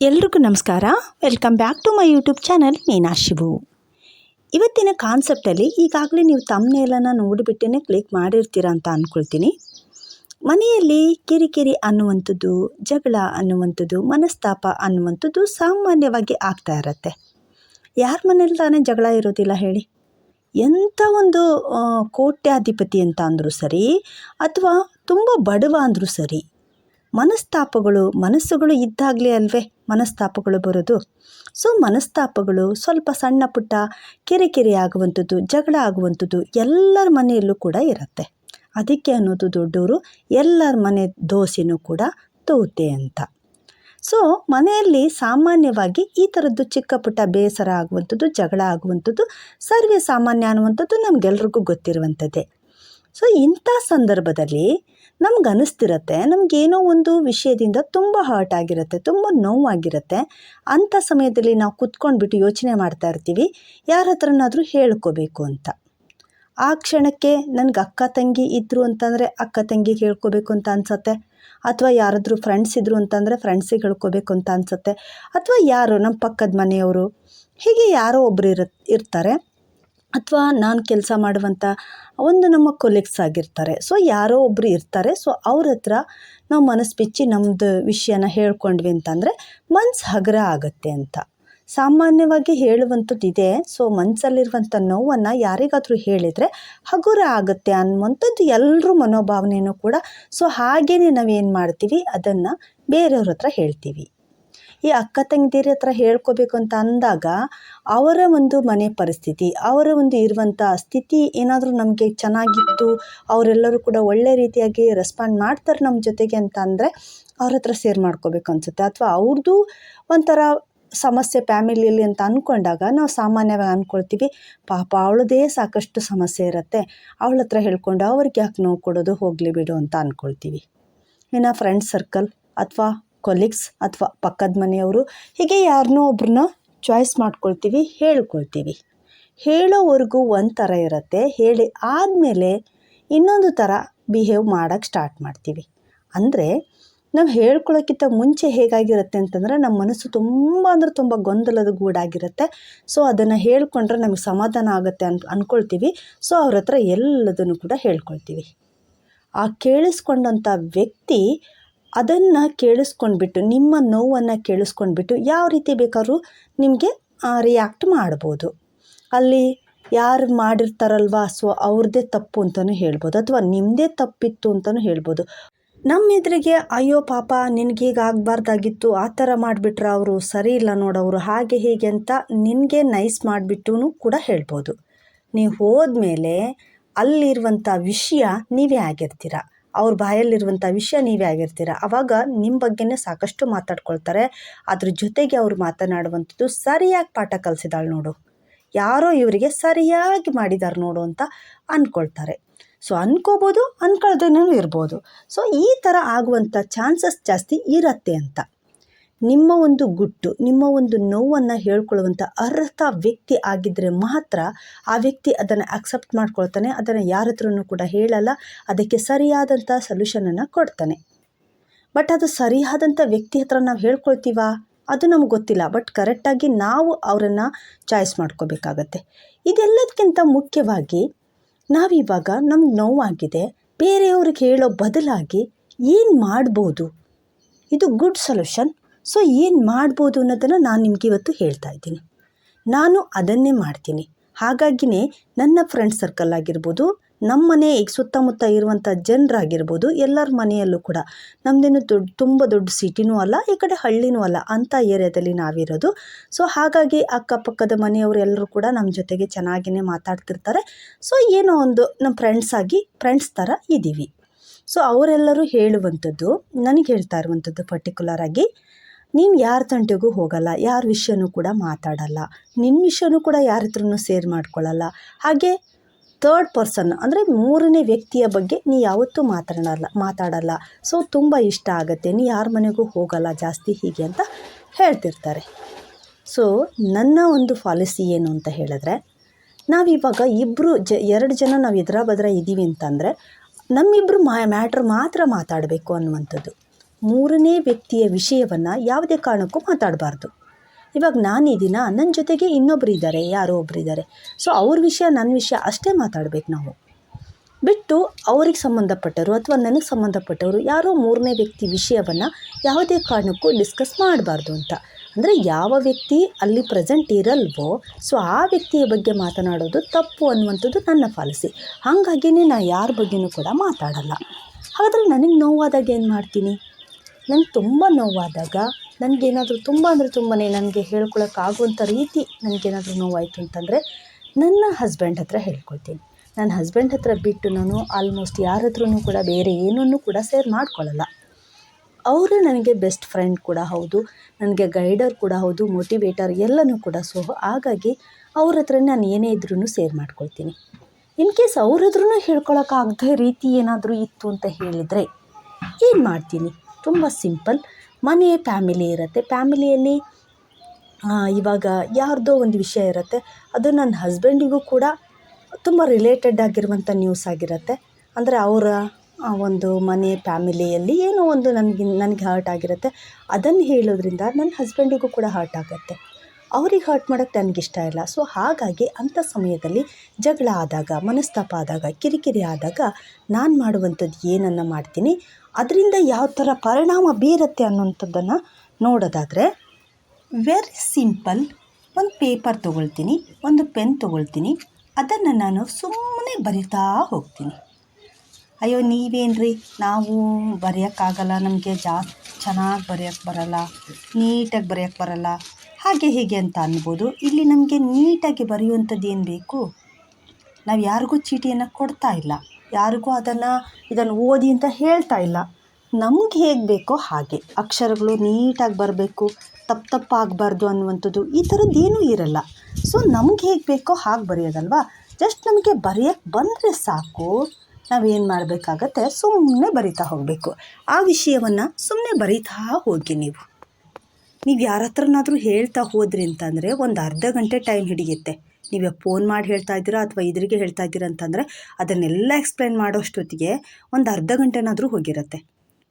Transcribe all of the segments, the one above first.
ಎಲ್ರಿಗೂ ನಮಸ್ಕಾರ. Welcome back to my YouTube channel Neena Shivu ಇವತ್ತಿನ ಕಾನ್ಸೆಪ್ಟಲ್ಲಿ ಈಗಾಗಲೇ ನೀವು ತಮ್ಮನೇಲನ್ನು ನೋಡಿಬಿಟ್ಟೇ ಕ್ಲಿಕ್ ಮಾಡಿರ್ತೀರ ಅಂತ ಅಂದ್ಕೊಳ್ತೀನಿ ಮನೆಯಲ್ಲಿ ಕಿರಿಕಿರಿ ಅನ್ನುವಂಥದ್ದು, ಜಗಳ ಅನ್ನುವಂಥದ್ದು, ಮನಸ್ತಾಪ ಅನ್ನುವಂಥದ್ದು ಸಾಮಾನ್ಯವಾಗಿ ಆಗ್ತಾ ಇರತ್ತೆ. ಯಾರ ಮನೇಲಿ ತಾನೇ ಜಗಳ ಇರೋದಿಲ್ಲ ಹೇಳಿ? ಎಂಥ ಒಂದು ಕೋಟ್ಯಾಧಿಪತಿ ಅಂತ ಅಂದರೂ ಸರಿ, ಅಥವಾ ತುಂಬ ಬಡವ ಅಂದರೂ ಸರಿ, ಮನಸ್ತಾಪಗಳು, ಮನಸ್ಸುಗಳು ಇದ್ದಾಗಲೇ ಅಲ್ವೇ? ಮನಸ್ತಾಪಗಳು ಬರೋದು. ಸೊ, ಮನಸ್ತಾಪಗಳು ಸ್ವಲ್ಪ ಸಣ್ಣ ಪುಟ್ಟ ಕಿರಿಕಿರಿ ಆಗುವಂಥದ್ದು, ಜಗಳ ಆಗುವಂಥದ್ದು ಎಲ್ಲರ ಮನೆಯಲ್ಲೂ ಕೂಡ ಇರುತ್ತೆ. ಅದಕ್ಕೆ ಅನ್ನೋದು ದೊಡ್ಡವರು ಎಲ್ಲರ ಮನೆ ದೋಸೆನೂ ಕೂಡ ತೋತೆ ಅಂತ. ಸೊ, ಮನೆಯಲ್ಲಿ ಸಾಮಾನ್ಯವಾಗಿ ಈ ಥರದ್ದು ಚಿಕ್ಕ ಪುಟ್ಟ ಬೇಸರ ಆಗುವಂಥದ್ದು, ಜಗಳ ಆಗುವಂಥದ್ದು, ಸರ್ವೇ ಸಾಮಾನ್ಯ ಅನ್ನುವಂಥದ್ದು ನಮಗೆಲ್ರಿಗೂ ಗೊತ್ತಿರುವಂಥದ್ದೇ. ಸೊ ಇಂಥ ಸಂದರ್ಭದಲ್ಲಿ ನಮ್ಗೆ ಅನ್ನಿಸ್ತಿರತ್ತೆ ನಮಗೇನೋ ಒಂದು ವಿಷಯದಿಂದ ತುಂಬ ಹರ್ಟ್ ಆಗಿರುತ್ತೆ, ತುಂಬ ನೋವಾಗಿರುತ್ತೆ. ಅಂಥ ಸಮಯದಲ್ಲಿ ನಾವು ಕುತ್ಕೊಂಡ್ಬಿಟ್ಟು ಯೋಚನೆ ಮಾಡ್ತಾ ಇರ್ತೀವಿ, ಯಾರ ಹತ್ರನಾದರೂ ಹೇಳ್ಕೋಬೇಕು ಅಂತ. ಆ ಕ್ಷಣಕ್ಕೆ ನನಗೆ ಅಕ್ಕ ತಂಗಿ ಇದ್ದರು ಅಂತಂದರೆ ಅಕ್ಕ ತಂಗಿಗೆ ಹೇಳ್ಕೋಬೇಕು ಅಂತ ಅನ್ಸತ್ತೆ. ಅಥವಾ ಯಾರಾದರೂ ಫ್ರೆಂಡ್ಸ್ ಇದ್ದರು ಅಂತಂದರೆ ಫ್ರೆಂಡ್ಸಿಗೆ ಹೇಳ್ಕೋಬೇಕು ಅಂತ ಅನ್ಸುತ್ತೆ. ಅಥವಾ ಯಾರು, ನಮ್ಮ ಪಕ್ಕದ ಮನೆಯವರು, ಹೀಗೆ ಯಾರೋ ಒಬ್ಬರು ಇರ ಇರ್ತಾರೆ. ಅಥವಾ ನಾನು ಕೆಲಸ ಮಾಡುವಂಥ ಒಂದು ನಮ್ಮ ಕೊಲೀಗ್ಸ್ ಆಗಿರ್ತಾರೆ. ಸೊ ಯಾರೋ ಒಬ್ಬರು ಇರ್ತಾರೆ. ಸೊ ಅವ್ರ ಹತ್ರ ನಾವು ಮನಸ್ಸು ಬಿಚ್ಚಿ ನಮ್ಮದು ವಿಷಯನ ಹೇಳ್ಕೊಂಡ್ವಿ ಅಂತಂದರೆ ಮನ್ಸು ಹಗುರ ಆಗುತ್ತೆ ಅಂತ. ಸಾಮಾನ್ಯವಾಗಿ ಹೇಳುವಂಥದ್ದು ಇದೆ. ಸೊ ಮನಸ್ಸಲ್ಲಿರುವಂಥ ನೋವನ್ನು ಯಾರಿಗಾದರೂ ಹೇಳಿದರೆ ಹಗುರ ಆಗುತ್ತೆ ಅನ್ನುವಂಥದ್ದು ಎಲ್ಲರ ಮನೋಭಾವನೆಯೂ ಕೂಡ. ಸೊ ಹಾಗೇ ನಾವೇನು ಮಾಡ್ತೀವಿ? ಅದನ್ನು ಬೇರೆಯವ್ರ ಹತ್ರ ಹೇಳ್ತೀವಿ. ಈ ಅಕ್ಕ ತಂಗಿದಿರ ಹತ್ರ ಹೇಳ್ಕೋಬೇಕು ಅಂತ ಅಂದಾಗ ಅವರ ಒಂದು ಮನೆ ಪರಿಸ್ಥಿತಿ, ಅವರ ಒಂದು ಇರುವಂಥ ಸ್ಥಿತಿ ಏನಾದರೂ ನಮಗೆ ಚೆನ್ನಾಗಿತ್ತು, ಅವರೆಲ್ಲರೂ ಕೂಡ ಒಳ್ಳೆ ರೀತಿಯಾಗಿ ರೆಸ್ಪಾಂಡ್ ಮಾಡ್ತಾರೆ ನಮ್ಮ ಜೊತೆಗೆ ಅಂತ ಅಂದರೆ ಅವ್ರ ಹತ್ರ ಸೇರ್ ಮಾಡ್ಕೋಬೇಕು ಅನಿಸುತ್ತೆ. ಅಥವಾ ಅವ್ರದ್ದು ಒಂಥರ ಸಮಸ್ಯೆ ಫ್ಯಾಮಿಲಿಯಲ್ಲಿ ಅಂತ ಅಂದ್ಕೊಂಡಾಗ ನಾವು ಸಾಮಾನ್ಯವಾಗಿ ಅಂದ್ಕೊಳ್ತೀವಿ ಪಾಪ ಅವಳದೇ ಸಾಕಷ್ಟು ಸಮಸ್ಯೆ ಇರುತ್ತೆ, ಅವಳ ಹತ್ರ ಹೇಳ್ಕೊಂಡು ಅವ್ರಿಗೆ ಯಾಕೆ ನೋವು ಕೊಡೋದು ಹೋಗಲಿ ಬಿಡು ಅಂತ ಅಂದ್ಕೊಳ್ತೀವಿ ಇನ್ನು ಫ್ರೆಂಡ್ ಸರ್ಕಲ್ ಅಥವಾ ಕೊಲೀಗ್ಸ್ ಅಥವಾ ಪಕ್ಕದ ಮನೆಯವರು, ಹೀಗೆ ಯಾರನ್ನೋ ಒಬ್ರನ್ನ ಚಾಯ್ಸ್ ಮಾಡ್ಕೊಳ್ತೀವಿ, ಹೇಳ್ಕೊಳ್ತೀವಿ. ಹೇಳೋವರೆಗೂ ಒಂಥರ ಥರ ಇರುತ್ತೆ, ಹೇಳಿ ಆದಮೇಲೆ ಇನ್ನೊಂದು ಥರ ಬಿಹೇವ್ ಮಾಡೋಕ್ಕೆ ಸ್ಟಾರ್ಟ್ ಮಾಡ್ತೀವಿ. ಅಂದರೆ ನಾವು ಹೇಳ್ಕೊಳ್ಳೋಕ್ಕಿಂತ ಮುಂಚೆ ಹೇಗಾಗಿರುತ್ತೆ ಅಂತಂದರೆ ನಮ್ಮ ಮನಸ್ಸು ತುಂಬ ಅಂದರೆ ತುಂಬ ಗೊಂದಲದ ಗೂಡಾಗಿರುತ್ತೆ. ಸೊ ಅದನ್ನು ಹೇಳ್ಕೊಂಡ್ರೆ ನಮಗೆ ಸಮಾಧಾನ ಆಗುತ್ತೆ ಅಂತ ಅಂದ್ಕೊಳ್ತೀವಿ ಸೊ ಅವ್ರ ಹತ್ರ ಎಲ್ಲದನ್ನು ಕೂಡ ಹೇಳ್ಕೊಳ್ತೀವಿ. ಆ ಕೇಳಿಸ್ಕೊಂಡಂಥ ವ್ಯಕ್ತಿ ಅದನ್ನು ಕೇಳಿಸ್ಕೊಂಡ್ಬಿಟ್ಟು, ನಿಮ್ಮ ನೋವನ್ನು ಕೇಳಿಸ್ಕೊಂಡ್ಬಿಟ್ಟು ಯಾವ ರೀತಿ ಬೇಕಾದ್ರೂ ನಿಮಗೆ ರಿಯಾಕ್ಟ್ ಮಾಡ್ಬೋದು. ಅಲ್ಲಿ ಯಾರು ಮಾಡಿರ್ತಾರಲ್ವ, ಸೊ ಅವ್ರದ್ದೇ ತಪ್ಪು ಅಂತಲೂ ಹೇಳ್ಬೋದು, ಅಥವಾ ನಿಮ್ಮದೇ ತಪ್ಪಿತ್ತು ಅಂತಲೂ ಹೇಳ್ಬೋದು. ನಮ್ಮ ಎದುರಿಗೆ, ಅಯ್ಯೋ ಪಾಪ, ನಿನಗೀಗ ಆಗಬಾರ್ದಾಗಿತ್ತು, ಆ ಥರ ಮಾಡಿಬಿಟ್ರೆ ಅವರು, ಸರಿ ಇಲ್ಲ ನೋಡೋರು ಹಾಗೆ ಹೀಗೆ ಅಂತ ನಿನಗೆ ನೈಸ್ ಮಾಡಿಬಿಟ್ಟು ಕೂಡ ಹೇಳ್ಬೋದು. ನೀವು ಹೋದ್ಮೇಲೆ ಅಲ್ಲಿರುವಂಥ ವಿಷಯ ನೀವೇ ಆಗಿರ್ತೀರ. ಅವ್ರ ಬಾಯಲ್ಲಿರುವಂಥ ವಿಷಯ ನೀವೇ ಆಗಿರ್ತೀರ. ಆವಾಗ ನಿಮ್ಮ ಬಗ್ಗೆನೇ ಸಾಕಷ್ಟು ಮಾತಾಡ್ಕೊಳ್ತಾರೆ. ಅದ್ರ ಜೊತೆಗೆ ಅವ್ರು ಮಾತನಾಡುವಂಥದ್ದು ಸರಿಯಾಗಿ ಪಾಠ ಕಲಿಸಿದಾಳೆ ನೋಡು. ಯಾರೋ ಇವರಿಗೆ ಸರಿಯಾಗಿ ಮಾಡಿದ್ದಾರೆ ನೋಡು ಅಂತ ಅಂದ್ಕೊಳ್ತಾರೆ ಸೊ ಅಂದ್ಕೋಬೋದು ಅಂದ್ಕೊಳ್ದೇನೂ ಇರ್ಬೋದು. ಸೊ ಈ ಥರ ಆಗುವಂಥ ಚಾನ್ಸಸ್ ಜಾಸ್ತಿ ಇರತ್ತೆ ಅಂತ. ನಿಮ್ಮ ಒಂದು ಗುಟ್ಟು, ನಿಮ್ಮ ಒಂದು ನೋವನ್ನು ಹೇಳ್ಕೊಳ್ಳುವಂಥ ಅರ್ಹತ ವ್ಯಕ್ತಿ ಆಗಿದ್ದರೆ ಮಾತ್ರ ಆ ವ್ಯಕ್ತಿ ಅದನ್ನು ಅಕ್ಸೆಪ್ಟ್ ಮಾಡ್ಕೊಳ್ತಾನೆ, ಅದನ್ನು ಯಾರ ಹತ್ರನೂ ಕೂಡ ಹೇಳಲ್ಲ, ಅದಕ್ಕೆ ಸರಿಯಾದಂಥ ಸೊಲ್ಯೂಷನನ್ನು ಕೊಡ್ತಾನೆ. ಬಟ್ ಅದು ಸರಿಯಾದಂಥ ವ್ಯಕ್ತಿ ಹತ್ರ ನಾವು ಹೇಳ್ಕೊಳ್ತೀವಾ? ಅದು ನಮ್ಗೆ ಗೊತ್ತಿಲ್ಲ ಬಟ್ ಕರೆಕ್ಟಾಗಿ ನಾವು ಅವರನ್ನು ಚಾಯ್ಸ್ ಮಾಡ್ಕೋಬೇಕಾಗತ್ತೆ. ಇದೆಲ್ಲದಕ್ಕಿಂತ ಮುಖ್ಯವಾಗಿ ನಾವಿವಾಗ ನಮ್ಗೆ ನೋವಾಗಿದೆ, ಬೇರೆಯವ್ರಿಗೆ ಹೇಳೋ ಬದಲಾಗಿ ಏನು ಮಾಡ್ಬೋದು? ಇದು ಗುಡ್ ಸೊಲ್ಯೂಷನ್ ಸೊ ಏನು ಮಾಡ್ಬೋದು ಅನ್ನೋದನ್ನು ನಾನು ನಿಮಗೆ ಇವತ್ತು ಹೇಳ್ತಾ ಇದ್ದೀನಿ. ನಾನು ಅದನ್ನೇ ಮಾಡ್ತೀನಿ. ಹಾಗಾಗಿನೇ ನನ್ನ ಫ್ರೆಂಡ್ ಸರ್ಕಲ್ ಆಗಿರ್ಬೋದು ನಮ್ಮ ಮನೆ ಈಗ ಸುತ್ತಮುತ್ತ ಇರುವಂಥ ಜನರಾಗಿರ್ಬೋದು, ಎಲ್ಲರ ಮನೆಯಲ್ಲೂ ಕೂಡ ನಮ್ಮದೇನು ದೊಡ್ಡ ತುಂಬ ದೊಡ್ಡ ಸಿಟಿನೂ ಅಲ್ಲ, ಈ ಕಡೆ ಹಳ್ಳಿನೂ ಅಲ್ಲ ಅಂಥ ಏರಿಯಾದಲ್ಲಿ ನಾವಿರೋದು. ಸೊ ಹಾಗಾಗಿ ಅಕ್ಕಪಕ್ಕದ ಮನೆಯವರು ಎಲ್ಲರೂ ಕೂಡ ನಮ್ಮ ಜೊತೆಗೆ ಚೆನ್ನಾಗಿಯೇ ಮಾತಾಡ್ತಿರ್ತಾರೆ. ಸೊ ಏನೋ ಒಂದು ನಮ್ಮ ಫ್ರೆಂಡ್ಸ್ ಆಗಿ ಫ್ರೆಂಡ್ಸ್ ಥರ ಇದ್ದೀವಿ ಸೊ ಅವರೆಲ್ಲರೂ ಹೇಳುವಂಥದ್ದು, ನನಗೆ ಹೇಳ್ತಾ ಇರುವಂಥದ್ದು ಪರ್ಟಿಕ್ಯುಲರ್ ಆಗಿ ನೀನು ಯಾರ ತಂಟೆಗೂ ಹೋಗಲ್ಲ, ಯಾರ ವಿಷಯನೂ ಕೂಡ ಮಾತಾಡಲ್ಲ. ನಿನ್ನ ವಿಷಯನೂ ಕೂಡ ಯಾರ ಹತ್ರನೂ ಸೇರ್ ಮಾಡ್ಕೊಳ್ಳಲ್ಲ ಹಾಗೆ ಥರ್ಡ್ ಪರ್ಸನ್ ಅಂದರೆ ಮೂರನೇ ವ್ಯಕ್ತಿಯ ಬಗ್ಗೆ ನೀ ಯಾವತ್ತೂ ಮಾತಾಡಲ್ಲ ಮಾತಾಡಲ್ಲ. ಸೊ ತುಂಬ ಇಷ್ಟ ಆಗುತ್ತೆ. ನೀ ಯಾರ ಮನೆಗೂ ಹೋಗಲ್ಲ, ಜಾಸ್ತಿ ಹೀಗೆ ಅಂತ ಹೇಳ್ತಿರ್ತಾರೆ. ಸೊ ನನ್ನ ಒಂದು ಪಾಲಿಸಿ ಏನು ಅಂತ ಹೇಳಿದ್ರೆ, ನಾವಿವಾಗ ಇಬ್ಬರು ಜ, ಎರಡು ಜನ ನಾವು ಎದುರ ಬದ್ರ ಇದ್ದೀವಿ ಅಂತಂದರೆ ನಮ್ಮಿಬ್ಬರು ಮ್ಯಾಟ್ರ್ ಮಾತ್ರ ಮಾತಾಡಬೇಕು ಅನ್ನುವಂಥದ್ದು. ಮೂರನೇ ವ್ಯಕ್ತಿಯ ವಿಷಯವನ್ನು ಯಾವುದೇ ಕಾರಣಕ್ಕೂ ಮಾತಾಡಬಾರ್ದು. ಇವಾಗ ನಾನಿದ್ದೀನ ನನ್ನ ಜೊತೆಗೆ ಇನ್ನೊಬ್ರು ಇದ್ದಾರೆ, ಯಾರೋ ಒಬ್ರು ಇದ್ದಾರೆ. ಸೊ ಅವ್ರ ವಿಷಯ ನನ್ನ ವಿಷಯ ಅಷ್ಟೇ ಮಾತಾಡಬೇಕು ನಾವು. ಬಿಟ್ಟು ಅವ್ರಿಗೆ ಸಂಬಂಧಪಟ್ಟವರು ಅಥವಾ ನನಗೆ ಸಂಬಂಧಪಟ್ಟವರು ಯಾರೋ ಮೂರನೇ ವ್ಯಕ್ತಿ ವಿಷಯವನ್ನು ಯಾವುದೇ ಕಾರಣಕ್ಕೂ ಡಿಸ್ಕಸ್ ಮಾಡಬಾರ್ದು ಅಂತ. ಅಂದರೆ ಯಾವ ವ್ಯಕ್ತಿ ಅಲ್ಲಿ ಪ್ರೆಸೆಂಟ್ ಇರಲ್ವೋ ಸೊ ಆ ವ್ಯಕ್ತಿಯ ಬಗ್ಗೆ ಮಾತನಾಡೋದು ತಪ್ಪು ಅನ್ನುವಂಥದ್ದು ನನ್ನ ಪಾಲಿಸಿ. ಹಾಗಾಗಿನೇ ನಾನು ಯಾರ ಬಗ್ಗೆನೂ ಕೂಡ ಮಾತಾಡಲ್ಲ. ಹಾಗಾದರೆ ನನಗೆ ನೋವಾದಾಗ ಏನು ಮಾಡ್ತೀನಿ? ನಂಗೆ ತುಂಬ ನೋವಾದಾಗ ನನಗೇನಾದರೂ ತುಂಬ ಅಂದರೆ ತುಂಬಾ ನನಗೆ ಹೇಳ್ಕೊಳಕ್ಕಾಗುವಂಥ ರೀತಿ ನನಗೇನಾದರೂ ನೋವಾಯಿತು ಅಂತಂದರೆ ನನ್ನ ಹಸ್ಬೆಂಡ್ ಹತ್ರ ಹೇಳ್ಕೊಳ್ತೀನಿ. ನನ್ನ ಹಸ್ಬೆಂಡ್ ಹತ್ರ ಬಿಟ್ಟು ನಾನು ಆಲ್ಮೋಸ್ಟ್ ಯಾರ ಹತ್ರನೂ ಕೂಡ ಬೇರೆ ಏನನ್ನೂ ಕೂಡ ಸೇರ್ ಮಾಡ್ಕೊಳ್ಳಲ್ಲ ಅವರು ನನಗೆ ಬೆಸ್ಟ್ ಫ್ರೆಂಡ್ ಕೂಡ ಹೌದು, ನನಗೆ ಗೈಡರ್ ಕೂಡ ಹೌದು ಮೋಟಿವೇಟರ್ ಎಲ್ಲನೂ ಕೂಡ ಸೊ ಹಾಗಾಗಿ ಅವ್ರ ಹತ್ರ ನಾನು ಏನೇ ಇದ್ರೂ ಸೇರ್ ಮಾಡ್ಕೊಳ್ತೀನಿ. ಇನ್ ಕೇಸ್ ಅವ್ರ ಹತ್ರನೂ ಹೇಳ್ಕೊಳಕ್ಕಾಗದೇ ರೀತಿ ಏನಾದರೂ ಇತ್ತು ಅಂತ ಹೇಳಿದರೆ ಏನು ಮಾಡ್ತೀನಿ? ತುಂಬ ಸಿಂಪಲ್. ಮನೆ ಫ್ಯಾಮಿಲಿ ಇರುತ್ತೆ. ಫ್ಯಾಮಿಲಿಯಲ್ಲಿ ಇವಾಗ ಯಾರ್ದೋ ಒಂದು ವಿಷಯ ಇರುತ್ತೆ. ಅದು ನನ್ನ ಹಸ್ಬೆಂಡಿಗೂ ಕೂಡ ತುಂಬ ರಿಲೇಟೆಡ್ ಆಗಿರುವಂಥ ನ್ಯೂಸ್ ಆಗಿರುತ್ತೆ. ಅಂದರೆ ಅವರ ಒಂದು ಮನೆ ಫ್ಯಾಮಿಲಿಯಲ್ಲಿ ಏನೋ ಒಂದು ನನಗೆ ನನಗೆ ಹರ್ಟ್ ಆಗಿರುತ್ತೆ. ಅದನ್ನು ಹೇಳೋದ್ರಿಂದ ನನ್ನ ಹಸ್ಬೆಂಡಿಗೂ ಕೂಡ ಹರ್ಟ್ ಆಗುತ್ತೆ. ಅವ್ರಿಗೆ ಹರ್ಟ್ ಮಾಡೋಕ್ಕೆ ನನಗಿಷ್ಟ ಇಲ್ಲ. ಸೊ ಹಾಗಾಗಿ ಅಂಥ ಸಮಯದಲ್ಲಿ ಜಗಳ ಆದಾಗ, ಮನಸ್ತಾಪ ಆದಾಗ, ಕಿರಿಕಿರಿ ಆದಾಗ ನಾನು ಮಾಡುವಂಥದ್ದು ಏನನ್ನು ಮಾಡ್ತೀನಿ? ಅದರಿಂದ ಯಾವ ಥರ ಪರಿಣಾಮ ಬೀರುತ್ತೆ ಅನ್ನೋಂಥದ್ದನ್ನು ನೋಡೋದಾದರೆ ವೆರಿ ಸಿಂಪಲ್ ಒಂದು ಪೇಪರ್ ತೊಗೊಳ್ತೀನಿ, ಒಂದು ಪೆನ್ ತೊಗೊಳ್ತೀನಿ, ಅದನ್ನು ನಾನು ಸುಮ್ಮನೆ ಬರಿತಾ ಹೋಗ್ತೀನಿ. ಅಯ್ಯೋ, ನೀವೇನ್ರಿ? ನಾವು ಬರೆಯೋಕ್ಕಾಗಲ್ಲ, ನಮಗೆ ಜಾಸ್ತಿ ಚೆನ್ನಾಗಿ ಬರೆಯೋಕ್ಕೆ ಬರಲ್ಲ, ನೀಟಾಗಿ ಬರೆಯೋಕ್ಕೆ ಬರಲ್ಲ. ಹಾಗೆ ಹೀಗೆ ಅಂತ ಅನ್ಬೋದು. ಇಲ್ಲಿ ನಮಗೆ ನೀಟಾಗಿ ಬರೆಯುವಂಥದ್ದು ಏನು ಬೇಕು? ನಾವು ಯಾರಿಗೂ ಚೀಟಿಯನ್ನು ಕೊಡ್ತಾ ಇಲ್ಲ. ಯಾರಿಗೂ ಅದನ್ನು ಇದನ್ನು ಓದಿ ಅಂತ ಹೇಳ್ತಾ ಇಲ್ಲ. ನಮ್ಗೆ ಹೇಗೆ ಬೇಕೋ ಹಾಗೆ. ಅಕ್ಷರಗಳು ನೀಟಾಗಿ ಬರಬೇಕು ತಪ್ಪು ತಪ್ಪು ಆಗಬಾರ್ದು ಅನ್ನುವಂಥದ್ದು ಈ ಥರದ್ದು ಏನೂ ಇರಲ್ಲ. ಸೊ ನಮ್ಗೆ ಹೇಗೆ ಬೇಕೋ ಹಾಗೆ ಬರೆಯೋದಲ್ವಾ? ಜಸ್ಟ್ ನಮಗೆ ಬರೆಯೋಕ್ಕೆ ಬಂದರೆ ಸಾಕು. ನಾವೇನು ಮಾಡಬೇಕಾಗತ್ತೆ ಸುಮ್ಮನೆ ಬರಿತಾ ಹೋಗಬೇಕು. ಆ ವಿಷಯವನ್ನು ಸುಮ್ಮನೆ ಬರಿತಾ ಹೋಗಿ ನೀವು. ನೀವು ಯಾರ ಹತ್ರನಾದರೂ ಹೇಳ್ತಾ ಹೋದ್ರಿ ಅಂತಂದರೆ ಒಂದು ಅರ್ಧ ಗಂಟೆ ಟೈಮ್ ಹಿಡಿಯುತ್ತೆ. ನೀವು ಫೋನ್ ಮಾಡಿ ಹೇಳ್ತಾ ಇದ್ದೀರಾ ಅಥವಾ ಇದ್ರಿಗೆ ಹೇಳ್ತಾ ಇದ್ದೀರಾ ಅಂತಂದರೆ ಅದನ್ನೆಲ್ಲ ಎಕ್ಸ್ಪ್ಲೈನ್ ಮಾಡೋಷ್ಟೊತ್ತಿಗೆ ಒಂದು ಅರ್ಧ ಗಂಟೆನಾದರೂ ಹೋಗಿರುತ್ತೆ.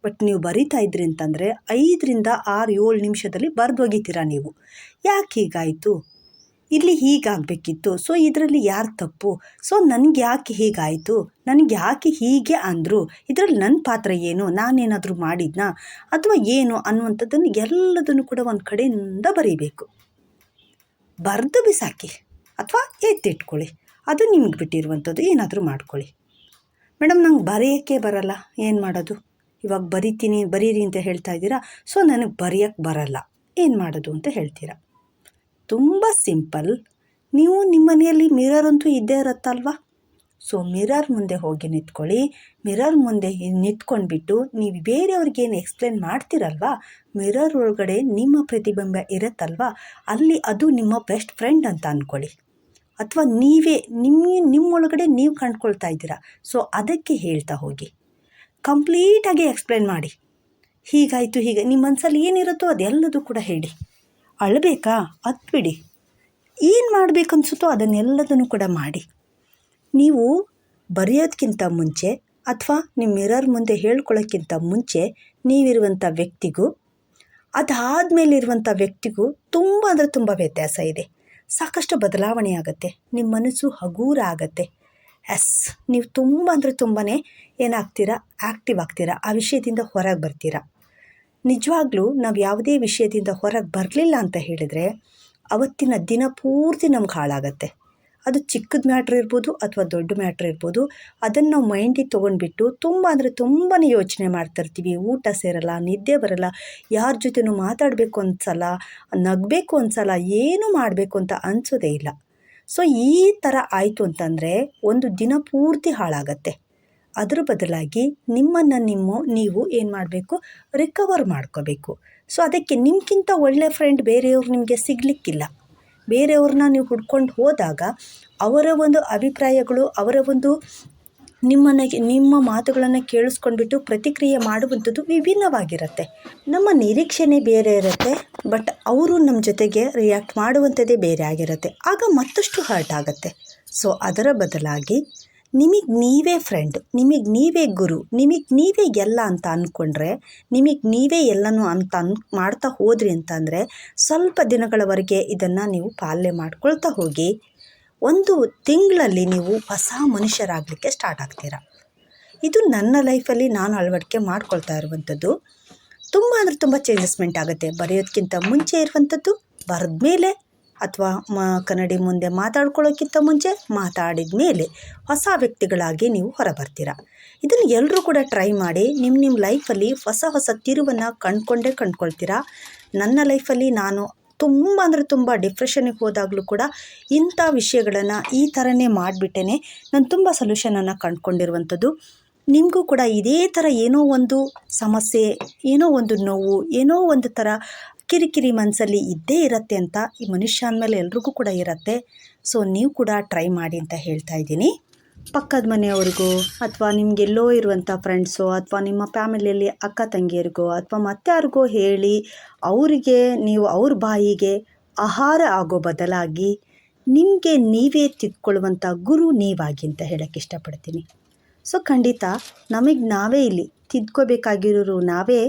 ಬಟ್ ನೀವು ಬರಿತಾ ಇದ್ರಿ ಅಂತಂದರೆ ಐದರಿಂದ ಆರು, ಏಳು ನಿಮಿಷದಲ್ಲಿ ಬರೆದು ಒಗಿತೀರಾ ನೀವು. ಯಾಕೆ ಹೀಗಾಯಿತು? ಇಲ್ಲಿ ಹೀಗಾಗಬೇಕಿತ್ತು. ಸೊ ಇದರಲ್ಲಿ ಯಾರು ತಪ್ಪು? ಸೊ ನನಗೆ ಯಾಕೆ ಹೀಗಾಯಿತು? ನನಗೆ ಯಾಕೆ ಹೀಗೆ ಅಂದರು? ಇದರಲ್ಲಿ ನನ್ನ ಪಾತ್ರ ಏನು? ನಾನೇನಾದರೂ ಮಾಡಿದ್ನಾ? ಅಥವಾ ಏನು ಅನ್ನುವಂಥದ್ದನ್ನು ಎಲ್ಲದನ್ನು ಕೂಡ ಒಂದು ಕಡೆಯಿಂದ ಬರೀಬೇಕು. ಬರೆದು ಬಿಸಾಕಿ. ಅಥವಾ ಎತ್ತಿಟ್ಕೊಳ್ಳಿ ಅದು ನಿಮ್ಗೆ ಬಿಟ್ಟಿರುವಂಥದ್ದು. ಏನಾದರೂ ಮಾಡ್ಕೊಳ್ಳಿ. ಮೇಡಮ್, ನಂಗೆ ಬರೆಯೋಕ್ಕೆ ಬರಲ್ಲ. ಏನು ಮಾಡೋದು? ಇವಾಗ ಬರಿತೀನಿ, ಬರೀರಿ ಅಂತ ಹೇಳ್ತಾ ಇದ್ದೀರಾ? ಸೊ, ನನಗೆ ಬರೆಯೋಕ್ಕೆ ಬರಲ್ಲ. ಏನು ಮಾಡೋದು ಅಂತ ಹೇಳ್ತೀರಾ? ತುಂಬ ಸಿಂಪಲ್. ನೀವು ನಿಮ್ಮ ಮನೆಯಲ್ಲಿ ಮಿರರ್ ಅಂತೂ ಇದ್ದೇ ಇರುತ್ತಲ್ವಾ? ಸೊ, ಮಿರರ್ ಮುಂದೆ ಹೋಗಿ ನಿಂತ್ಕೊಳ್ಳಿ. ಮಿರರ್ ಮುಂದೆ ನಿಂತ್ಕೊಂಡ್ಬಿಟ್ಟು ನೀವು ಬೇರೆಯವ್ರಿಗೆ ಏನು ಎಕ್ಸ್ಪ್ಲೇನ್ ಮಾಡ್ತೀರಲ್ವಾ? ಮಿರರ್ ಒಳಗಡೆ ನಿಮ್ಮ ಪ್ರತಿಬಿಂಬ ಇರುತ್ತಲ್ವಾ? ಅಲ್ಲಿ ಅದು ನಿಮ್ಮ ಬೆಸ್ಟ್ ಫ್ರೆಂಡ್ ಅಂತ ಅಂದ್ಕೊಳ್ಳಿ ಅಥವಾ ನೀವೇ ನಿಮ್ಮ ನಿಮ್ಮೊಳಗಡೆ ನೀವು ಕಂಡ್ಕೊಳ್ತಾ ಇದ್ದೀರಾ? ಸೊ ಅದಕ್ಕೆ ಹೇಳ್ತಾ ಹೋಗಿ. ಕಂಪ್ಲೀಟಾಗಿ ಎಕ್ಸ್ಪ್ಲೇನ್ ಮಾಡಿ. ಹೀಗಾಯಿತು, ಹೀಗೆ ನಿಮ್ಮ ಮನಸ್ಸಲ್ಲಿ ಏನಿರುತ್ತೋ ಅದೆಲ್ಲದೂ ಕೂಡ ಹೇಳಿ. ಅಳಬೇಕಾ? ಬಿಡಿ ಏನು ಮಾಡಬೇಕನ್ಸುತ್ತೋ ಅದನ್ನೆಲ್ಲದನ್ನು ಕೂಡ ಮಾಡಿ. ನೀವು ಬರೆಯೋದಕ್ಕಿಂತ ಮುಂಚೆ ಅಥವಾ ನಿಮ್ಮ ಮಿರರ್ ಮುಂದೆ ಹೇಳ್ಕೊಳ್ಳೋಕ್ಕಿಂತ ಮುಂಚೆ ನೀವಿರುವಂಥ ವ್ಯಕ್ತಿಗೂ, ಅದಾದಮೇಲಿರುವಂಥ ವ್ಯಕ್ತಿಗೂ ತುಂಬ ಅಂದರೆ ತುಂಬ ವ್ಯತ್ಯಾಸ ಇದೆ. ಸಾಕಷ್ಟು ಬದಲಾವಣೆ ಆಗುತ್ತೆ. ನಿಮ್ಮ ಮನಸ್ಸು ಹಗೂರ ಆಗುತ್ತೆ ಎಸ್ ನೀವು ತುಂಬ ಅಂದರೆ ತುಂಬಾ ಏನಾಗ್ತೀರಾ? ಆ್ಯಕ್ಟಿವ್ ಆಗ್ತೀರಾ? ಆ ವಿಷಯದಿಂದ ಹೊರಗೆ ಬರ್ತೀರಾ? ನಿಜವಾಗ್ಲೂ ನಾವು ಯಾವುದೇ ವಿಷಯದಿಂದ ಹೊರಗೆ ಬರಲಿಲ್ಲ ಅಂತ ಹೇಳಿದರೆ ಅವತ್ತಿನ ದಿನ ಪೂರ್ತಿ ನಮ್ಗೆ ಹಾಳಾಗತ್ತೆ. ಅದು ಚಿಕ್ಕದ ಮ್ಯಾಟ್ರ್ ಇರ್ಬೋದು ಅಥವಾ ದೊಡ್ಡ ಮ್ಯಾಟ್ರ್ ಇರ್ಬೋದು. ಅದನ್ನು ನಾವು ಮೈಂಡಿಗೆ ತೊಗೊಂಡ್ಬಿಟ್ಟು ತುಂಬ ಅಂದರೆ ತುಂಬಾ ಯೋಚನೆ ಮಾಡ್ತಾಯಿರ್ತೀವಿ ಊಟ ಸೇರಲ್ಲ, ನಿದ್ದೆ ಬರಲ್ಲ, ಯಾರ ಜೊತೆನೂ ಮಾತಾಡಬೇಕು ಅನ್ಸಲ್ಲ, ನಗಬೇಕು ಅನ್ಸಲ್ಲ, ಏನು ಮಾಡಬೇಕು ಅಂತ ಅನಿಸೋದೇ ಇಲ್ಲ. ಸೊ ಈ ಥರ ಆಯಿತು ಅಂತಂದರೆ ಒಂದು ದಿನ ಪೂರ್ತಿ ಹಾಳಾಗತ್ತೆ. ಅದರ ಬದಲಾಗಿ ನಿಮ್ಮನ್ನು ನಿಮ್ಮ, ನೀವು ಏನು ಮಾಡಬೇಕು? ರಿಕವರ್ ಮಾಡ್ಕೋಬೇಕು. ಸೊ ಅದಕ್ಕೆ ನಿಮ್ಗಿಂತ ಒಳ್ಳೆಯ ಫ್ರೆಂಡ್ ಬೇರೆಯವ್ರು ನಿಮಗೆ ಸಿಗಲಿಕ್ಕಿಲ್ಲ. ಬೇರೆಯವ್ರನ್ನ ನೀವು ಹುಡ್ಕೊಂಡು ಹೋದಾಗ ಅವರ ಒಂದು ಅಭಿಪ್ರಾಯಗಳು, ಅವರ ಒಂದು ನಿಮ್ಮನ್ನು ನಿಮ್ಮ ಮಾತುಗಳನ್ನು ಕೇಳಿಸ್ಕೊಂಡ್ಬಿಟ್ಟು ಪ್ರತಿಕ್ರಿಯೆ ಮಾಡುವಂಥದ್ದು ವಿಭಿನ್ನವಾಗಿರುತ್ತೆ. ನಮ್ಮ ನಿರೀಕ್ಷೆನೇ ಬೇರೆ ಇರುತ್ತೆ, ಬಟ್ ಅವರು ನಮ್ಮ ಜೊತೆಗೆ ರಿಯಾಕ್ಟ್ ಮಾಡುವಂಥದ್ದೇ ಬೇರೆ ಆಗಿರುತ್ತೆ. ಆಗ ಮತ್ತಷ್ಟು ಹರ್ಟ್ ಆಗುತ್ತೆ. ಸೊ ಅದರ ಬದಲಾಗಿ ನಿಮಗೆ ನೀವೇ ಫ್ರೆಂಡ್ ನಿಮಗೆ ನೀವೇ ಗುರು, ನಿಮಗೆ ನೀವೇ ಎಲ್ಲ ಅಂತ ಅಂದ್ಕೊಂಡ್ರೆ ನಿಮಗೆ ನೀವೇ ಎಲ್ಲನೂ ಅಂತ ಅನ್ ಮಾಡ್ತಾ ಹೋದ್ರಿ ಅಂತಂದರೆ ಸ್ವಲ್ಪ ದಿನಗಳವರೆಗೆ ಇದನ್ನು ನೀವು ಪಾಲನೆ ಮಾಡ್ಕೊಳ್ತಾ ಹೋಗಿ ಒಂದು ತಿಂಗಳಲ್ಲಿ ನೀವು ಹೊಸ ಮನುಷ್ಯರಾಗಲಿಕ್ಕೆ ಸ್ಟಾರ್ಟ್ ಆಗ್ತೀರ. ಇದು ನನ್ನ ಲೈಫಲ್ಲಿ ನಾನು ಅಳವಡಿಕೆ ಮಾಡ್ಕೊಳ್ತಾ ಇರುವಂಥದ್ದು. ತುಂಬ ಅಂದರೆ ತುಂಬ ಚೇಂಜಸ್ಮೆಂಟ್ ಆಗುತ್ತೆ. ಬರೆಯೋದಕ್ಕಿಂತ ಮುಂಚೆ ಇರುವಂಥದ್ದು ಬರೆದ ಮೇಲೆ ಅಥವಾ ಮ, ಕನ್ನಡಿ ಮುಂದೆ ಮಾತಾಡ್ಕೊಳ್ಳೋಕ್ಕಿಂತ ಮುಂಚೆ ಮಾತಾಡಿದ ಮೇಲೆ ಹೊಸ ವ್ಯಕ್ತಿಗಳಾಗಿ ನೀವು ಹೊರಬರ್ತೀರ? ಇದನ್ನು ಎಲ್ಲರೂ ಕೂಡ ಟ್ರೈ ಮಾಡಿ ನಿಮ್ಮ ನಿಮ್ಮ ಲೈಫಲ್ಲಿ ಹೊಸ ಹೊಸ ತಿರುವನ್ನು ಕಂಡ್ಕೊಂಡೇ ಕಂಡ್ಕೊಳ್ತೀರಾ? ನನ್ನ ಲೈಫಲ್ಲಿ ನಾನು ತುಂಬ ಅಂದರೆ ತುಂಬ ಡಿಪ್ರೆಷನ್ಗೆ ಹೋದಾಗಲೂ ಕೂಡ ಇಂಥ ವಿಷಯಗಳನ್ನು ಈ ಥರನೇ ಮಾಡಿಬಿಟ್ಟೇನೆ. ನಾನು ತುಂಬ ಸೊಲ್ಯೂಷನನ್ನು ಕಂಡುಕೊಂಡಿರುವಂಥದ್ದು. ನಿಮಗೂ ಕೂಡ ಇದೇ ಥರ ಏನೋ ಒಂದು ಸಮಸ್ಯೆ, ಏನೋ ಒಂದು ನೋವು, ಏನೋ ಒಂದು ಥರ ಕಿರಿಕಿರಿ ಮನಸ್ಸಲ್ಲಿ ಇದ್ದೇ ಇರುತ್ತೆ ಅಂತ ಈ ಮನುಷ್ಯ ಅಂದಮೇಲೆ ಎಲ್ರಿಗೂ ಕೂಡ ಇರುತ್ತೆ. ಸೊ ನೀವು ಕೂಡ ಟ್ರೈ ಮಾಡಿ ಅಂತ ಹೇಳ್ತಾ ಇದ್ದೀನಿ. ಪಕ್ಕದ ಮನೆಯವ್ರಿಗೋ, ಅಥವಾ ನಿಮಗೆಲ್ಲೋ ಇರುವಂಥ ಫ್ರೆಂಡ್ಸೋ ಅಥವಾ ನಿಮ್ಮ ಫ್ಯಾಮಿಲಿಯಲ್ಲಿ ಅಕ್ಕ ತಂಗಿಯರಿಗೋ, ಅಥವಾ ಮತ್ತಾರಿಗೋ ಹೇಳಿ ಅವರಿಗೆ ನೀವು ಅವ್ರ ಬಾಯಿಗೆ ಆಹಾರ ಆಗೋ ಬದಲಾಗಿ ನಿಮಗೆ ನೀವೇ ತಿದ್ಕೊಳ್ಳುವಂಥ ಗುರು ನೀವಾಗಿ ಅಂತ ಹೇಳೋಕ್ಕೆ ಇಷ್ಟಪಡ್ತೀನಿ. ಸೊ ಖಂಡಿತ ನಮಗೆ ನಾವೇ ಇಲ್ಲಿ ತಿದ್ಕೋಬೇಕಾಗಿರೋರು ನಾವೇ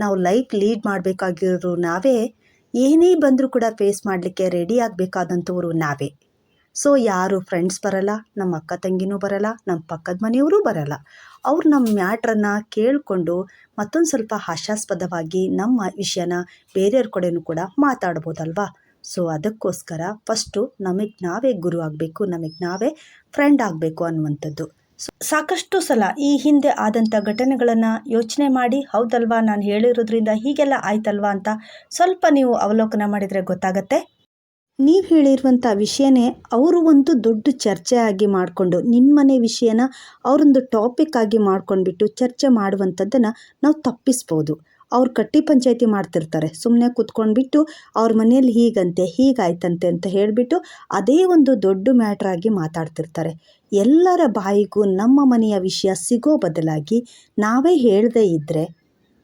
ನಾವು ಲೈಫ್ ಲೀಡ್ ಮಾಡಬೇಕಾಗಿರೋರು ನಾವೇ, ಏನೇ ಬಂದರೂ ಕೂಡ ಫೇಸ್ ಮಾಡಲಿಕ್ಕೆ ರೆಡಿ ಆಗಬೇಕಾದಂಥವ್ರು ನಾವೇ. ಸೊ, ಯಾರು ಫ್ರೆಂಡ್ಸ್ ಬರಲ್ಲ, ನಮ್ಮ ಅಕ್ಕ ತಂಗಿನೂ ಬರಲ್ಲ, ನಮ್ಮ ಪಕ್ಕದ ಮನೆಯವರು ಬರಲ್ಲ. ಅವ್ರು ನಮ್ಮ ಮ್ಯಾಟ್ರನ್ನು ಕೇಳಿಕೊಂಡು ಮತ್ತೊಂದು ಸ್ವಲ್ಪ ಹಾಸ್ಯಾಸ್ಪದವಾಗಿ ನಮ್ಮ ವಿಷಯನ ಬೇರೆಯವ್ರ ಕಡೆಯೂ ಕೂಡ ಮಾತಾಡ್ಬೋದಲ್ವಾ? ಸೊ, ಅದಕ್ಕೋಸ್ಕರ ಫಸ್ಟು ನಮಗೆ ನಾವೇ ಗುರು ಆಗಬೇಕು, ನಮಗೆ ನಾವೇ ಫ್ರೆಂಡ್ ಆಗಬೇಕು ಅನ್ನುವಂಥದ್ದು. ಸಾಕಷ್ಟು ಸಲ ಈ ಹಿಂದೆ ಆದಂಥ ಘಟನೆಗಳನ್ನು ಯೋಚನೆ ಮಾಡಿ, ಹೌದಲ್ವಾ, ನಾನು ಹೇಳಿರೋದ್ರಿಂದ ಹೀಗೆಲ್ಲ ಆಯ್ತಲ್ವಾ ಅಂತ ಸ್ವಲ್ಪ ನೀವು ಅವಲೋಕನ ಮಾಡಿದರೆ ಗೊತ್ತಾಗತ್ತೆ. ನೀವು ಹೇಳಿರುವಂಥ ವಿಷಯನೇ ಅವರು ಒಂದು ದೊಡ್ಡ ಚರ್ಚೆ ಆಗಿ ಮಾಡಿಕೊಂಡು ನಿಮ್ಮ ಮನೆ ವಿಷಯನ ಅವರೊಂದು ಟಾಪಿಕ್ ಆಗಿ ಮಾಡ್ಕೊಂಡ್ಬಿಟ್ಟು ಚರ್ಚೆ ಮಾಡುವಂಥದ್ದನ್ನು ನಾವು ತಪ್ಪಿಸ್ಬೋದು. ಅವ್ರು ಕಟ್ಟಿ ಪಂಚಾಯಿತಿ ಮಾಡ್ತಿರ್ತಾರೆ. ಸುಮ್ಮನೆ ಕೂತ್ಕೊಂಡ್ಬಿಟ್ಟು ಅವ್ರ ಮನೆಯಲ್ಲಿ ಹೀಗಂತೆ, ಹೀಗಾಯ್ತಂತೆ ಅಂತ ಹೇಳಿಬಿಟ್ಟು ಅದೇ ಒಂದು ದೊಡ್ಡ ಮ್ಯಾಟ್ರಾಗಿ ಮಾತಾಡ್ತಿರ್ತಾರೆ. ಎಲ್ಲರ ಬಾಯಿಗೂ ನಮ್ಮ ಮನೆಯ ವಿಷಯ ಸಿಗೋ ಬದಲಾಗಿ ನಾವೇ ಹೇಳದೇ ಇದ್ದರೆ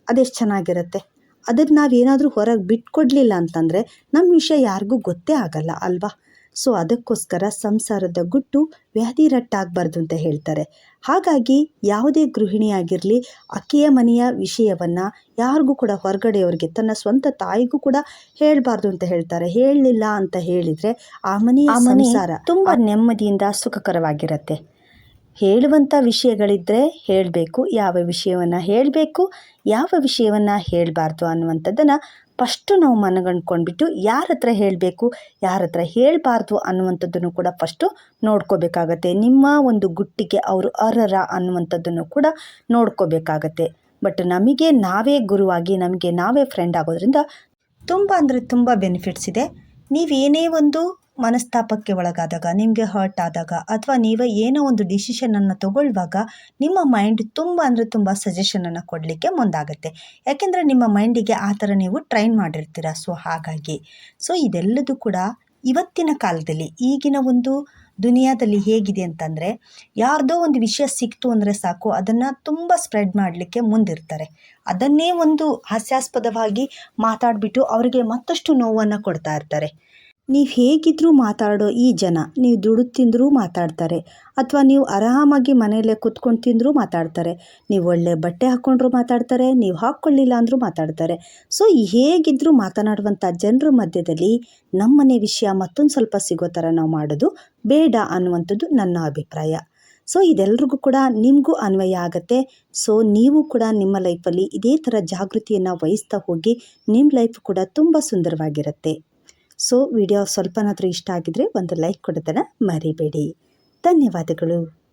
ಅದೆಷ್ಟು ಚೆನ್ನಾಗಿರುತ್ತೆ? ಅದನ್ನು ನಾವೇನಾದರೂ ಹೊರಗೆ ಬಿಟ್ಕೊಡ್ಲಿಲ್ಲ ಅಂತಂದರೆ ನಮ್ಮ ವಿಷಯ ಯಾರಿಗೂ ಗೊತ್ತೇ ಆಗಲ್ಲ, ಅಲ್ವಾ? ಸೊ ಅದಕ್ಕೋಸ್ಕರ ಸಂಸಾರದ ಗುಟ್ಟು ವ್ಯಾಧಿ ರಟ್ಟಾಗಬಾರ್ದು ಅಂತ ಹೇಳ್ತಾರೆ. ಹಾಗಾಗಿ ಯಾವುದೇ ಗೃಹಿಣಿಯಾಗಿರಲಿ ಅಕ್ಕಿಯ ಮನೆಯ ವಿಷಯವನ್ನು ಯಾರಿಗೂ ಕೂಡ ಹೊರಗಡೆಯವ್ರಿಗೆ ತನ್ನ ಸ್ವಂತ ತಾಯಿಗೂ ಕೂಡ ಹೇಳಬಾರ್ದು ಅಂತ ಹೇಳ್ತಾರೆ. ಹೇಳಲಿಲ್ಲ ಅಂತ ಹೇಳಿದರೆ ಆ ಮನೆಯ ಸಂಸಾರ ತುಂಬ ನೆಮ್ಮದಿಯಿಂದ ಸುಖಕರವಾಗಿರುತ್ತೆ. ಹೇಳುವಂಥ ವಿಷಯಗಳಿದ್ದರೆ ಹೇಳಬೇಕು ಯಾವ ವಿಷಯವನ್ನು ಹೇಳಬೇಕು ಯಾವ ವಿಷಯವನ್ನು ಹೇಳಬಾರ್ದು ಅನ್ನುವಂಥದ್ದನ್ನು ಫಸ್ಟು ನಾವು ಮನಗಂಡ್ಕೊಂಡ್ಬಿಟ್ಟು ಯಾರ ಹತ್ರ ಹೇಳಬೇಕು, ಯಾರ ಹತ್ರ ಹೇಳಬಾರ್ದು ಅನ್ನುವಂಥದ್ದನ್ನು ಕೂಡ ಫಸ್ಟು ನೋಡ್ಕೋಬೇಕಾಗತ್ತೆ. ನಿಮ್ಮ ಒಂದು ಗುಟ್ಟಿಗೆ ಅವರು ಅರ್ಹರ ಅನ್ನುವಂಥದ್ದನ್ನು ಕೂಡ ನೋಡ್ಕೋಬೇಕಾಗತ್ತೆ. ಬಟ್ ನಮಗೆ ನಾವೇ ಗುರುವಾಗಿ, ನಮಗೆ ನಾವೇ ಫ್ರೆಂಡ್ ಆಗೋದ್ರಿಂದ ತುಂಬ ಅಂದರೆ ತುಂಬ ಬೆನಿಫಿಟ್ಸ್ ಇದೆ. ನೀವೇನೇ ಒಂದು ಮನಸ್ತಾಪಕ್ಕೆ ಒಳಗಾದಾಗ, ನಿಮಗೆ ಹರ್ಟ್ ಆದಾಗ ಅಥವಾ ನೀವೇ ಏನೋ ಒಂದು ಡಿಸಿಷನನ್ನು ತಗೊಳ್ಳುವಾಗ ನಿಮ್ಮ ಮೈಂಡ್ ತುಂಬ ಅಂದರೆ ತುಂಬ ಸಜೆಷನನ್ನು ಕೊಡಲಿಕ್ಕೆ ಮುಂದಾಗುತ್ತೆ. ಯಾಕೆಂದರೆ ನಿಮ್ಮ ಮೈಂಡಿಗೆ ಆ ಥರ ನೀವು ಟ್ರೈನ್ ಮಾಡಿರ್ತೀರ. ಸೊ ಹಾಗಾಗಿ. ಸೊ ಇದೆಲ್ಲದೂ ಕೂಡ ಇವತ್ತಿನ ಕಾಲದಲ್ಲಿ ಈಗಿನ ಒಂದು ದುನಿಯಾದಲ್ಲಿ ಹೇಗಿದೆ ಅಂತಂದರೆ ಯಾರ್ದೋ ಒಂದು ವಿಷಯ ಸಿಕ್ತು ಅಂದರೆ ಸಾಕು, ಅದನ್ನು ತುಂಬ ಸ್ಪ್ರೆಡ್ ಮಾಡಲಿಕ್ಕೆ ಮುಂದಿರ್ತಾರೆ. ಅದನ್ನೇ ಒಂದು ಹಾಸ್ಯಾಸ್ಪದವಾಗಿ ಮಾತಾಡಿಬಿಟ್ಟು ಅವರಿಗೆ ಮತ್ತಷ್ಟು ನೋವನ್ನು ಕೊಡ್ತಾ ಇರ್ತಾರೆ. ನೀವು ಹೇಗಿದ್ದರೂ ಮಾತಾಡೋ ಈ ಜನ, ನೀವು ದುಡ್ಡು ತಿಂದರೂ ಮಾತಾಡ್ತಾರೆ, ಅಥವಾ ನೀವು ಆರಾಮಾಗಿ ಮನೆಯಲ್ಲೇ ಕುತ್ಕೊಂಡು ತಿಂದರೂ ಮಾತಾಡ್ತಾರೆ, ನೀವು ಒಳ್ಳೆ ಬಟ್ಟೆ ಹಾಕ್ಕೊಂಡ್ರೂ ಮಾತಾಡ್ತಾರೆ, ನೀವು ಹಾಕ್ಕೊಳ್ಳಿಲ್ಲ ಅಂದರೂ ಮಾತಾಡ್ತಾರೆ. ಸೊ ಹೇಗಿದ್ದರೂ ಮಾತನಾಡುವಂಥ ಜನರ ಮಧ್ಯದಲ್ಲಿ ನಮ್ಮನೆ ವಿಷಯ ಮತ್ತೊಂದು ಸ್ವಲ್ಪ ಸಿಗೋ ಥರ ನಾವು ಮಾಡೋದು ಬೇಡ ಅನ್ನುವಂಥದ್ದು ನನ್ನ ಅಭಿಪ್ರಾಯ. ಸೊ, ಇದೆಲ್ರಿಗೂ ಕೂಡ ನಿಮಗೂ ಅನ್ವಯ ಆಗುತ್ತೆ. ಸೊ, ನೀವು ಕೂಡ ನಿಮ್ಮ ಲೈಫಲ್ಲಿ ಇದೇ ಥರ ಜಾಗೃತಿಯನ್ನು ವಹಿಸ್ತಾ ಹೋಗಿ ನಿಮ್ಮ ಲೈಫ್ ಕೂಡ ತುಂಬ ಸುಂದರವಾಗಿರುತ್ತೆ. ಸೊ ವಿಡಿಯೋ ಸ್ವಲ್ಪನಾದರೂ ಇಷ್ಟ ಆಗಿದ್ರೆ ಒಂದು ಲೈಕ್ ಕೊಡೋದನ್ನು ಮರಿಬೇಡಿ. ಧನ್ಯವಾದಗಳು.